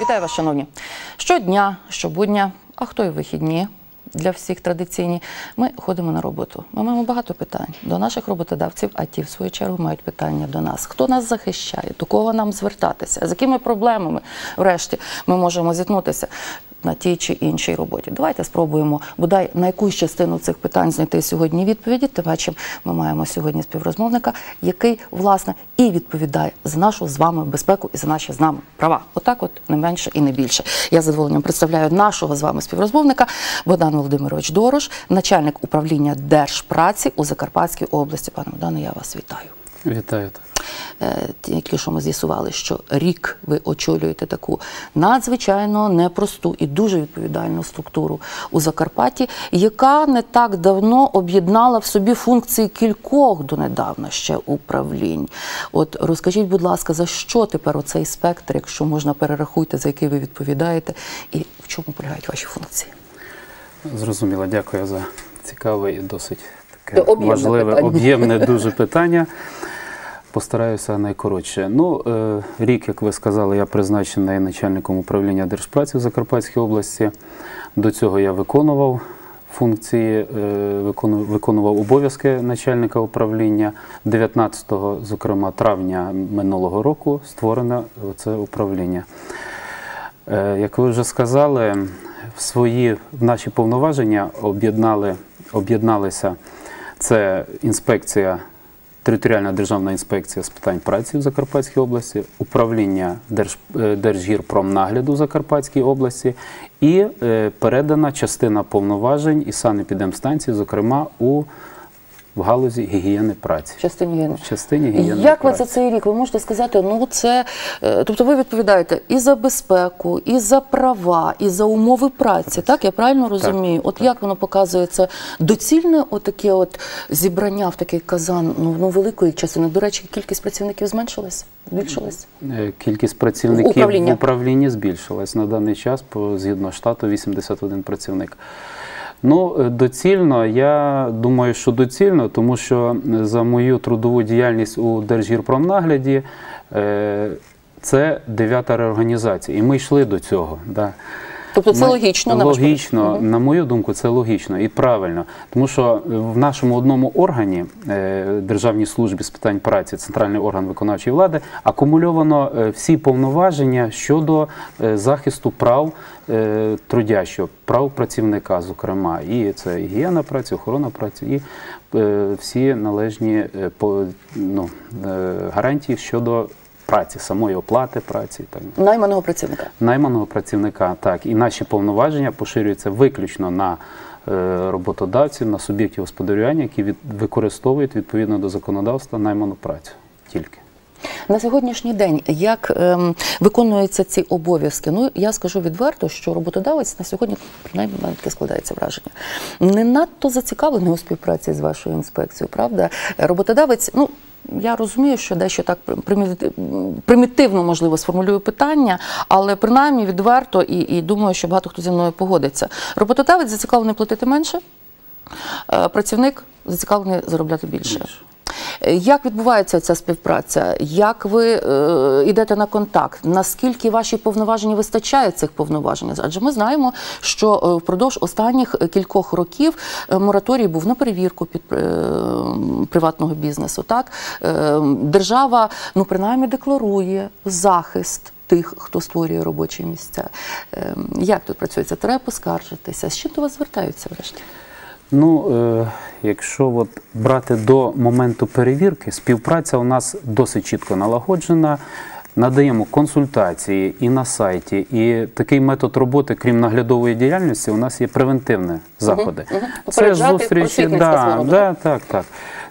Вітаю вас, шановні. Щодня, щобудня, а хто і вихідні для всіх традиційні, ми ходимо на роботу. Ми маємо багато питань до наших роботодавців, а ті, в свою чергу, мають питання до нас. Хто нас захищає, до кого нам звертатися, з якими проблемами, врешті, ми можемо зіткнутися на тій чи іншій роботі. Давайте спробуємо бодай на якусь частину цих питань знайти сьогодні відповіді. Тим паче ми маємо сьогодні співрозмовника, який власне і відповідає за нашу з вами безпеку і за наші з нами права. Отак, от не менше і не більше. Я з задоволенням представляю нашого з вами співрозмовника Богдан Володимирович Дорош, начальник управління держпраці у Закарпатській області. Пане Богдане, я вас вітаю. Вітаю. так. Е, Тільки що ми з'ясували, що рік ви очолюєте таку надзвичайно непросту і дуже відповідальну структуру у Закарпатті, яка не так давно об'єднала в собі функції кількох донедавна ще управлінь. От розкажіть, будь ласка, за що тепер оцей спектр, якщо можна перерахуйте, за який ви відповідаєте, і в чому полягають ваші функції? Зрозуміло, дякую за цікаве і досить таке важливе, об'ємне дуже питання. Постараюся найкоротше. Ну, е, рік, як ви сказали, я призначений начальником управління держпраці в Закарпатській області. До цього я виконував функції, е, виконував обов'язки начальника управління. 19, зокрема, травня минулого року створено це управління. Е, Як ви вже сказали, в свої в наші повноваження об'єднали, об'єдналися це інспекція, територіальна державна інспекція з питань праці в Закарпатській області, управління Держ, е, Держгірпромнагляду в Закарпатській області і е, передана частина повноважень і санепідемстанції, зокрема у в галузі гігієни праці. В частині війни. В частині гігієни Як ви праці. за цей рік ви можете сказати, ну це е, тобто ви відповідаєте і за безпеку, і за права, і за умови праці. Так я правильно розумію? От як воно показує це доцільне, отаке от зібрання в такий казан ну, ну великої частини. До речі, кількість працівників зменшилась, збільшилась? Е, Кількість працівників Управління. в управлінні збільшилась на даний час по згідно штату 81 працівник. Ну, е, доцільно, я думаю, що доцільно, тому що е, за мою трудову діяльність у Держгірпромнагляді е, це дев'ята реорганізація. І ми йшли до цього. Да. Тобто це Ми- логічно на ваш? Логічно, на мою думку, це логічно і правильно. Тому що в нашому одному органі е, Державній службі з питань праці, центральний орган виконавчої влади, акумульовано е, всі повноваження щодо е, захисту прав трудящого, прав працівника, зокрема, і це гігієна праці, охорона праці, і всі належні ну, гарантії щодо праці, самої оплати праці. і Так. далі. Найманого працівника. Найманого працівника, так, і наші повноваження поширюються виключно на е, роботодавців, на суб'єктів господарювання, які від, використовують відповідно до законодавства найману працю тільки. На сьогоднішній день як ем, виконуються ці обов'язки? Ну я скажу відверто, що роботодавець на сьогодні, принаймні, мене таке складається враження, не надто зацікавлений у співпраці з вашою інспекцією. Правда, роботодавець, ну. Я розумію, що дещо так приміти- примітивно можливо сформулюю питання, але принаймні відверто і, і думаю, що багато хто зі мною погодиться. Роботодавець зацікавлений платити менше, е, працівник зацікавлений заробляти більше. Більше. Як відбувається ця співпраця? Як ви е, йдете на контакт? Наскільки ваші повноваження вистачає цих повноважень? Адже ми знаємо, що е, впродовж останніх кількох років е, мораторій був на перевірку під приватного бізнесу. Так держава ну принаймні декларує захист. Тих, хто створює робочі місця. Як тут працюється? Треба поскаржитися. З чим до вас звертаються врешті? Ну, е, якщо от брати до моменту перевірки, співпраця у нас досить чітко налагоджена. Надаємо консультації і на сайті, і такий метод роботи, крім наглядової діяльності, у нас є превентивні заходи. Угу, угу. Це зустрічі, да, да, так, так.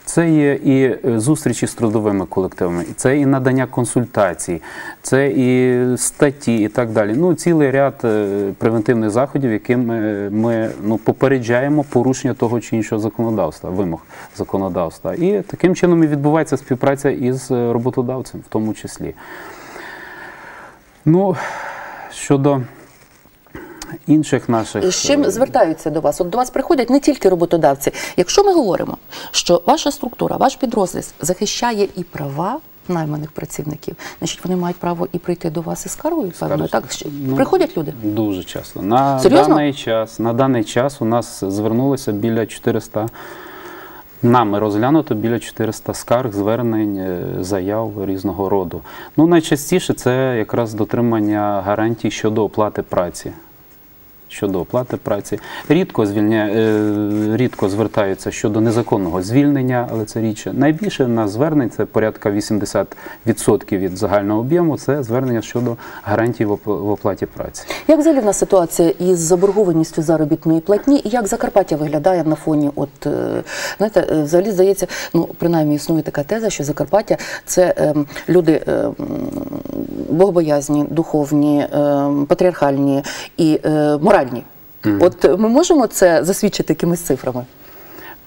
Це є і е, зустрічі з трудовими колективами, це і надання консультацій, це і статті, і так далі. Ну, цілий ряд е, превентивних заходів, якими ми ну, попереджаємо порушення того чи іншого законодавства, вимог законодавства. І таким чином і відбувається співпраця із е, роботодавцем, в тому числі. Ну, щодо інших наших З чим е, звертаються до вас? От до вас приходять не тільки роботодавці. Якщо ми говоримо, що ваша структура, ваш підрозділ захищає і права найманих працівників, значить вони мають право і прийти до вас із скаргою. Певно, так Ну, приходять люди. Дуже часто. На Серйозно? даний час, на даний час у нас звернулося біля 400, нами розглянуто біля 400 скарг, звернень, е, заяв різного роду. Ну, найчастіше це якраз дотримання гарантій щодо оплати праці. Щодо оплати праці. Рідко, звільня... е, рідко звертаються щодо незаконного звільнення, але це річ. Найбільше на звернень це порядка 80% від загального об'єму. Це звернення щодо гарантій в оп- в оплаті праці. Як взагалі в нас ситуація із заборгованістю заробітної платні, і як Закарпаття виглядає на фоні? От е, знаєте, е, взагалі здається, ну принаймні існує така теза, що Закарпаття це ем, люди ем, богобоязні, духовні, ем, патріархальні і е, моральні. От ми можемо це засвідчити якимись цифрами?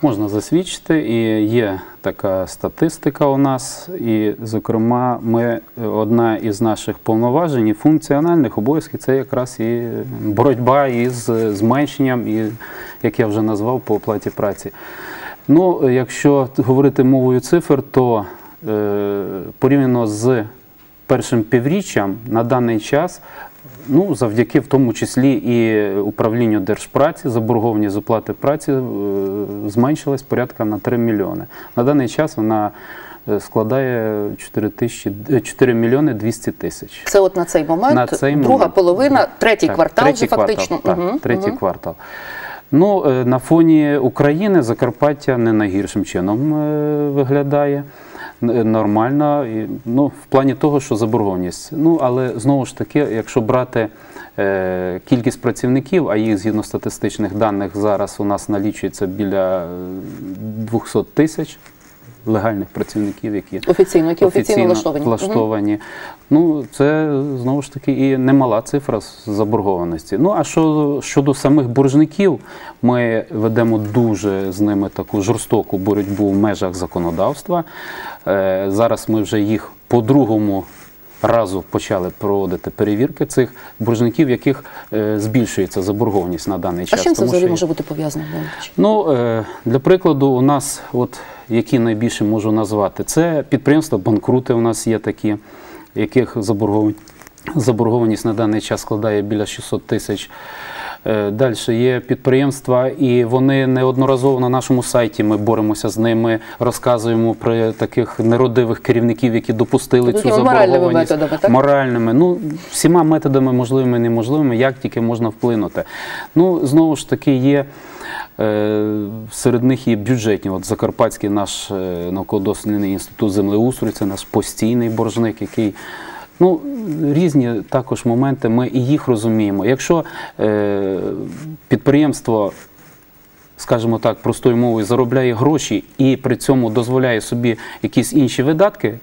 Можна засвідчити, і є така статистика у нас. І, зокрема, ми одна із наших повноважень і функціональних обов'язків це якраз і боротьба із зменшенням, і як я вже назвав, по оплаті праці. Ну, якщо говорити мовою цифр, то е, порівняно з першим півріччям на даний час, ну, завдяки в тому числі і управлінню держпраці, заборгованість з оплати праці е, зменшилась порядка на 3 мільйони. На даний час вона е, складає 4, тисячі, е, 4 мільйони 200 тисяч. Це от на цей момент, На цей друга момент. половина, третій Так, квартал третій вже фактично. Квартал, так, Мгм, третій мгм. квартал. Ну, е, на фоні України Закарпаття не найгіршим чином е, виглядає. Н- Нормально, і, ну, в плані того, що заборгованість. Ну, але знову ж таки, якщо брати е, кількість працівників, а їх згідно статистичних даних зараз у нас налічується біля е, 200 тисяч легальних працівників, які Офіційно, які офіційно влаштовані. Влаштовані. Ну, це знову ж таки і немала цифра заборгованості. Ну а що щодо самих боржників, ми ведемо дуже з ними таку жорстоку боротьбу в межах законодавства. Е, зараз ми вже їх по другому. Разу почали проводити перевірки цих боржників, яких е, збільшується заборгованість на даний час. з чим це взагалі що- може бути пов'язано? Ну, е, для прикладу, у нас, от які найбільше можу назвати, це підприємства, банкрути у нас є такі, яких заборгованість, заборгованість на даний час складає біля 600 тисяч. Далі є підприємства, і вони неодноразово на нашому сайті ми боремося з ними, розказуємо про таких неродивих керівників, які допустили цю такими моральними заборгованість. методами, так? Моральними, ну всіма методами можливими і неможливими, як тільки можна вплинути. Ну знову ж таки є. е, Серед них є бюджетні. От Закарпатський наш е, науково-дослідний інститут землеустрою, це наш постійний боржник, який ну, різні також моменти, ми і їх розуміємо. Якщо е, підприємство скажімо так, простою мовою, заробляє гроші і при цьому дозволяє собі якісь інші видатки,